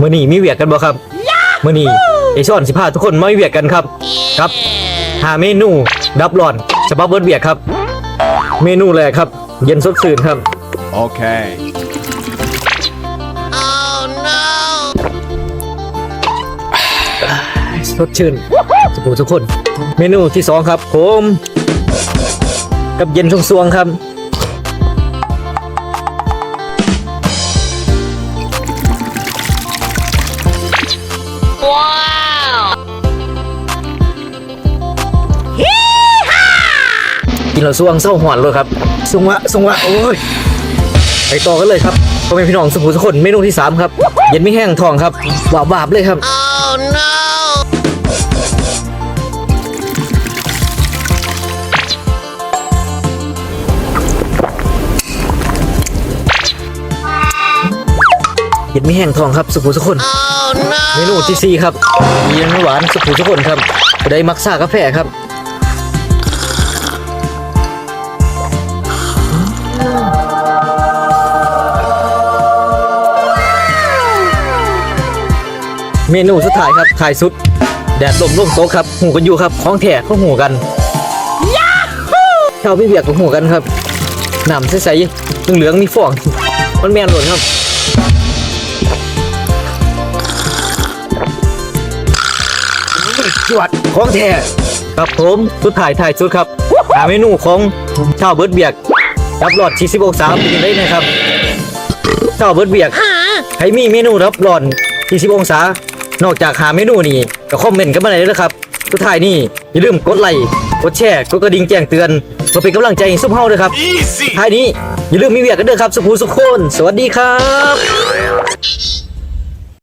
มื้อนี้มีเวียกกันบ่ครับมื้อนี้ไอซ่อนสิพาทุกคนมาเวียกกันครับ ครับหาเมนูดับร้อนฉบับเบิร์ดเวียกครับ เมนูแรกครับ เย็นสดชื่นครับ Okay. สดชื่นสุขุทุกคน เมนูที่สองครับผมกับเย็นชงซวงๆครับ กินแล้วซวงเศร้าหวานเลยครับสวงวะสวงวะโอ้ยไปต่อกันเลยครับพ่อแม่พี่น้องสุขุทุกคนเมนูที่สามครับ เย็นไม่แห้งทองครับบาบาบๆเลยครับเห็ดไม่แห้งทองครับสุขุสุคนเมนูที่สี่ครับเย็นหวานสุขุสุคนครับได้มักซ่ากาแฟครับ เมนูสุดท้ายครับขายสุด แดดลมร่มโต๊ะครับหูกันอยู่ครับของแท้เขาหูกันเท่าไม่เบียกกับหูกันครับน้ำใสๆเหลืองๆมีฟอง มันแมนหล่นครับจวดของแท้ครับผมสุดท้ายถ่ายสุดครับหาเมนูของชาวเบิร์ดเบียกรับหลอดชีสิบองศาเป็นยังไงนะครับชาวเบิร์ดเบียกใครมีเมนูรับหลอดชีสิบองศา นอกจากหาเมนูนี่ก็คอมเมนต์กันมาเลยนะครับสุดท้ายนี่อย่าลืมกดไลค์กดแชร์กดกระดิ่งแจ้งเตือนเพื่อเป็นกำลังใจให้ซุปเฮาด้วยครับ Easy. ท้ายนี้อย่าลืมมีเวียกกันเด้อครับสุภูสุขคน สวัสดีครับ